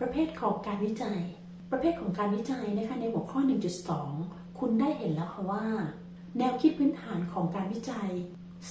ประเภทของการวิจัย ประเภทของการวิจัยนะคะในหัวข้อ 1.2 คุณได้เห็นแล้วค่ะว่า แนวคิดพื้นฐานของการวิจัย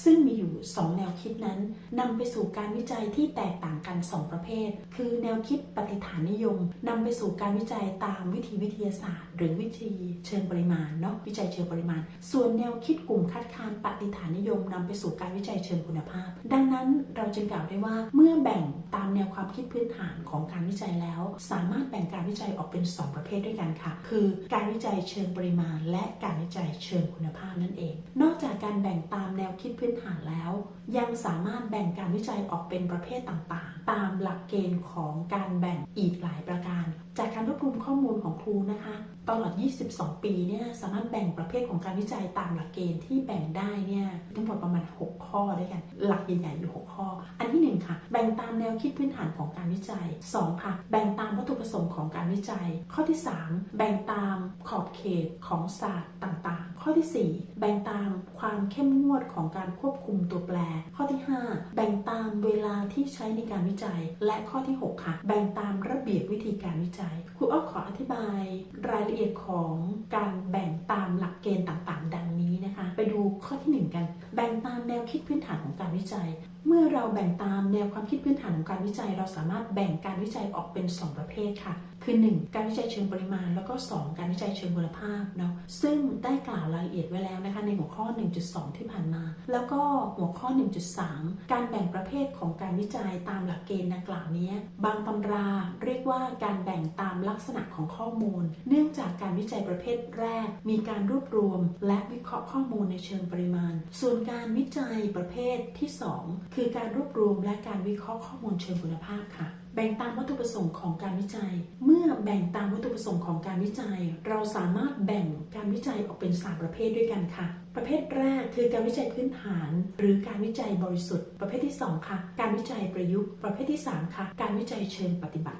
ซึ่งมีอยู่ 2 แนวคิดนั้นนำไปสู่การวิจัยที่แตกต่างกัน 2 ประเภท คือแนวคิดปฏิฐานนิยมนำไปสู่การวิจัยตามวิธีวิทยาศาสตร์ หรือวิธีเชิงปริมาณเนาะวิจัยเชิงปริมาณ ส่วนแนวคิดกลุ่มคัดค้านปฏิฐานนิยมนำไปสู่การวิจัยเชิงคุณภาพ ดังนั้นเราจึงกล่าวได้ว่าเมื่อแบ่งตามแนวความคิดพื้นฐานของการวิจัยแล้ว สามารถแบ่งการวิจัยออกเป็น 2 ประเภทด้วยกันค่ะ คือการวิจัยเชิงปริมาณ และการวิจัยเชิงคุณภาพนั่นเอง นอกจากการแบ่งตามแนวคิดพื้นฐานแล้ว ยังสามารถแบ่งการวิจัยออกเป็นประเภทต่างๆ ตามหลักเกณฑ์ของการแบ่งอีกหลายประการ จากการรวบรวมข้อมูลของครูนะคะ ตลอด 22 ปีเนี่ยสามารถแบ่งประเภทของการวิจัยตามหลักเกณฑ์ที่แบ่งได้เนี่ยทั้งหมดประมาณ 6 ข้อด้วยกัน หลักใหญ่ๆอยู่ 6 ข้อ อันที่ 1 ค่ะ แบ่งตามแนวคิดพื้นฐานของการวิจัย 2 ค่ะ แบ่งตามวัตถุประสงค์ของการวิจัย ข้อที่ 3 แบ่งตามขอบเขตของศาสตร์ต่างๆ ข้อทีสี่4 แบ่งตามความเข้มงวดของการควบคุมตัวแปร ข้อที่ 5 แบ่งตามเวลาที่ใช้ในการวิจัย และข้อที่ 6 ค่ะ แบ่งตามระเบียบวิธีการวิจัยครูอ้อขออธิบาย รายละเอียดของการแบ่งตามหลักเกณฑ์ต่างๆ ดังนี้นะคะ ไปดูข้อที่ 1 กัน แบ่งตามแนวคิดพื้นฐานของการวิจัยเมื่อเราแบ่งตามแนวความคิดพื้นฐานของการวิจัย เราสามารถแบ่งการวิจัยออกเป็น 2 ประเภทค่ะ คือ 1. การวิจัยเชิงปริมาณ แล้วก็ 2. การวิจัยเชิงคุณภาพเนาะซึ่งได้กล่าวรายละเอียดไว้แล้วนะคะในหัวข้อ 1.2 ที่ผ่านมา แล้วก็หัวข้อ 1.3 การแบ่งประเภทของการวิจัยตามหลักเกณฑ์ดังกล่าวนี้บางตำราเรียกว่าการแบ่งตามลักษณะของข้อมูล เนื่องจากการวิจัยประเภทแรก มีการรวบรวม และวิเคราะห์ข้อมูลในเชิงปริมาณ ส่วนการวิจัยประเภทที่ 2 คือการรวบรวมและการวิเคราะห์ข้อมูลเชิงคุณภาพค่ะ แบ่งตามวัตถุประสงค์ของการวิจัยเมื่อมื่อแบ่งตามวัตถุประสงค์ของการวิจัย เราสามารถแบ่งการวิจัยออกเป็น 3 ประเภทด้วยกันค่ะ ประเภทแรกคือการวิจัยพื้นฐาน หรือการวิจัยบริสุทธิ์ ประเภทที่ 2 ค่ะ การวิจัยประยุกต์ ประเภทที่ 3 ค่ะ การวิจัยเชิงปฏิบัติ